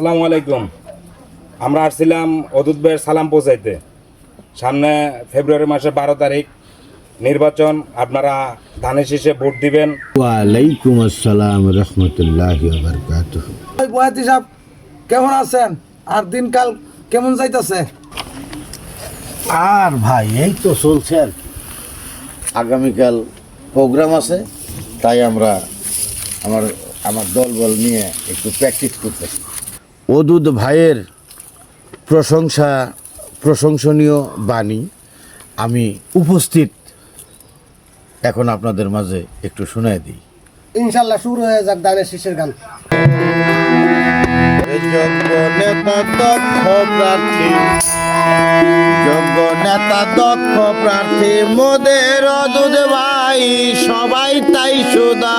আসসালামু আলাইকুম। আমরা আসছিলাম অদূত ভাইয়ের সালাম পৌঁছাইতে। সামনে ফেব্রুয়ারি মাসের বারো তারিখ নির্বাচন আপনারা ধানের শীষে ভোট দিবেন। ওয়ালাইকুম আসসালাম রহমতুল্লাহ বয়াতি সাহেব কেমন আছেন? আর দিনকাল কেমন যাইতাছে? আর ভাই এই তো চলছে আর আগামীকাল প্রোগ্রাম আছে তাই আমরা আমার আমার দলবল নিয়ে একটু প্র্যাকটিস করতেছি। অদুত ভাইয়ের প্রশংসা প্রশংসনীয় বাণী আমি উপস্থিত এখন আপনাদের মাঝে একটু শুনাই দিই। ইনশাল্লাহ শুরু হয়ে যাক দানের শীষের গান। যোগ্য নেতা দক্ষ প্রার্থী মোদের অদুদ ভাই সবাই তাই সুদা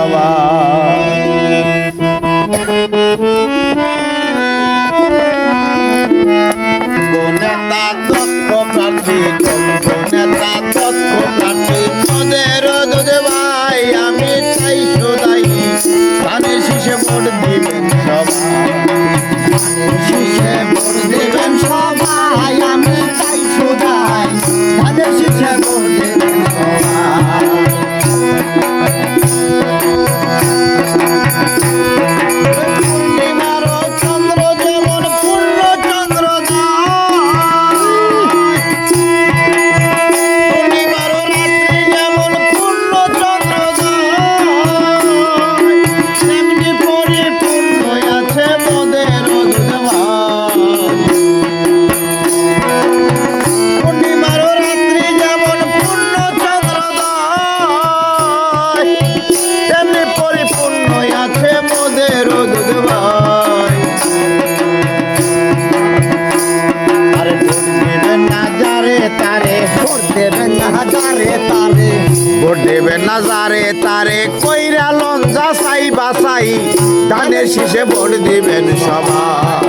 ধানের ভোট দিবেন সবাই।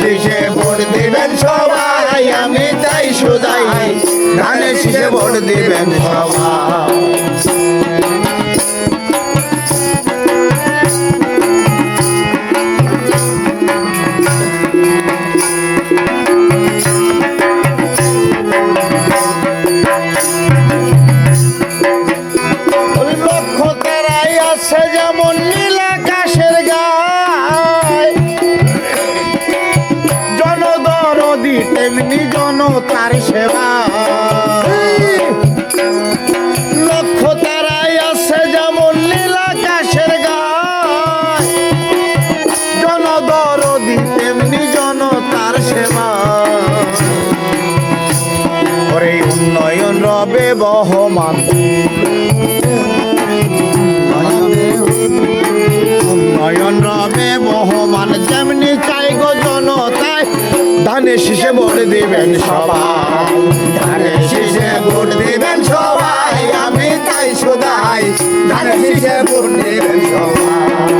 শীষে ভোট দিবেন সবাই, আমি তাই সুদাই ধানের শীষে ভোট দিবেন সবাই। তেমনি জনতার সেবা। লক্ষ তারাই আছে যেমন নীল আকাশের গায়, জনদরদি তেমনি জনতার সেবা। ওরে উন্নয়ন রবে বহমান। উন্নয়ন রবে বহমান, যেমনি ধানের শীষে ভোট দিবেন সবাই। ধানে শীষে ভোট দিবেন সবাই, আমি তাই সুদাই। ধানে শীষে ভোট দিবেন সবাই।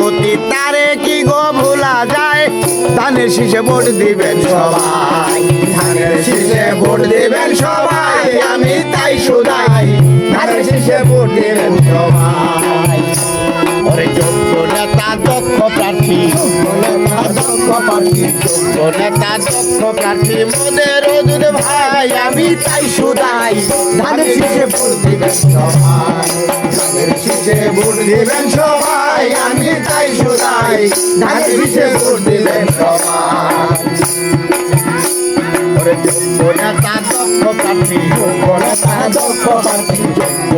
অতি তারে কি গো ভোলা যায়? ধানের শীষে ভোট দিবেন সবাই। ধানের শীষে ভোট দিবেন সবাই, আমি তাই শুধাই। ধানের শীষে ভোট দিবেন সবাই। ওরে যোগ্য নেতা দক্ষ প্রার্থী। দক্ষ প্রার্থী, যোগ্য নেতা দক্ষ প্রার্থী। মোদের ওদের ভাই, আমি তাই শুধাই। ধানের শীষে ভোট দিবেন সবাই। ধানের ভোট দিবেন সবাই, আমি তাই সুদাই, ধানের শীষে ভোট দিবেন সবাই। ওরে যোগ্য দক্ষ প্রার্থী যোগ্য দক্ষ প্রার্থী যোগ্য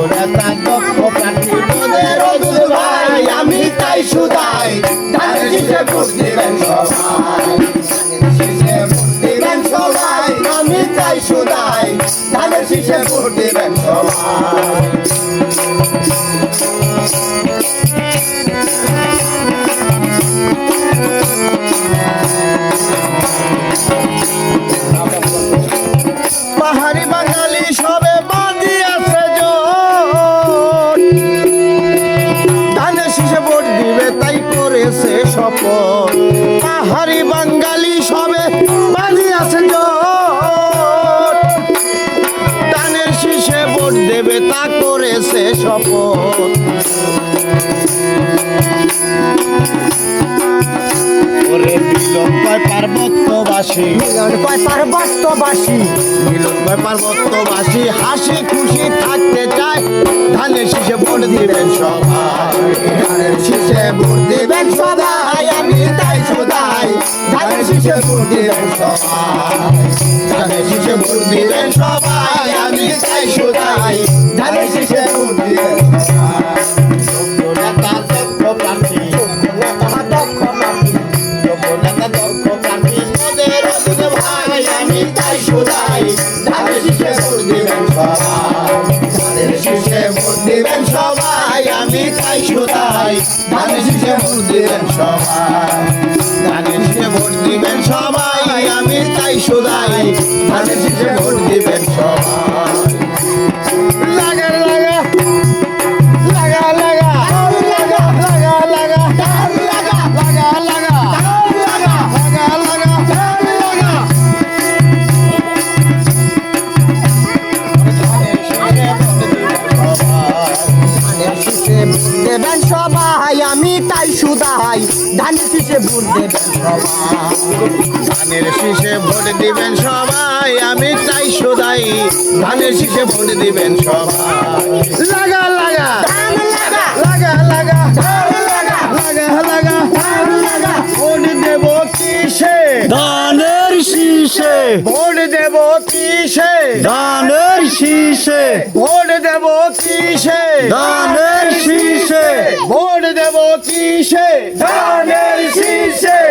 দক্ষ প্রার্থী মোদের ভাই, আমি তাই ধানের ভোট আমি তাই ভোট দিবেন সবাই। অপর পার্বত্যবাসী মিলন কয় পার্বত্যবাসী মিলন কয় পার্বত্যবাসী হাসি খুশি থাকতে চায়। ধানের শীষে ভোট দিবেন সবাই। ধানের শীষে ভোট দিবেন সবাই। আমি তাই সদাই। ধানের শীষে ভোট দিবেন সবাই। ধানের শীষে ভোট দিবেন সবাই। আমি তাই সদাই। ধানের শীষে ভোট দিবেন সদাই ধানের শীষে ভোট দিবেন সবাই। ধানের শীষে সবাই আমি তাই দিবেন সবাই। শীষে ভোট দেবেন সবাই। ধানের শীষে ভোট দিবেন সবাই আমি তাই সদাই ধানের শীষে ভোট দিবেন সবাই। লাগা লাগা। লাগা। লাগা লাগা। লাগা লাগা। ভোট দেব কিসে? দানের শীষে। ভোট দেব কিসে? দানের শীষে। ভোট দেব কিসে? দানের শীষে।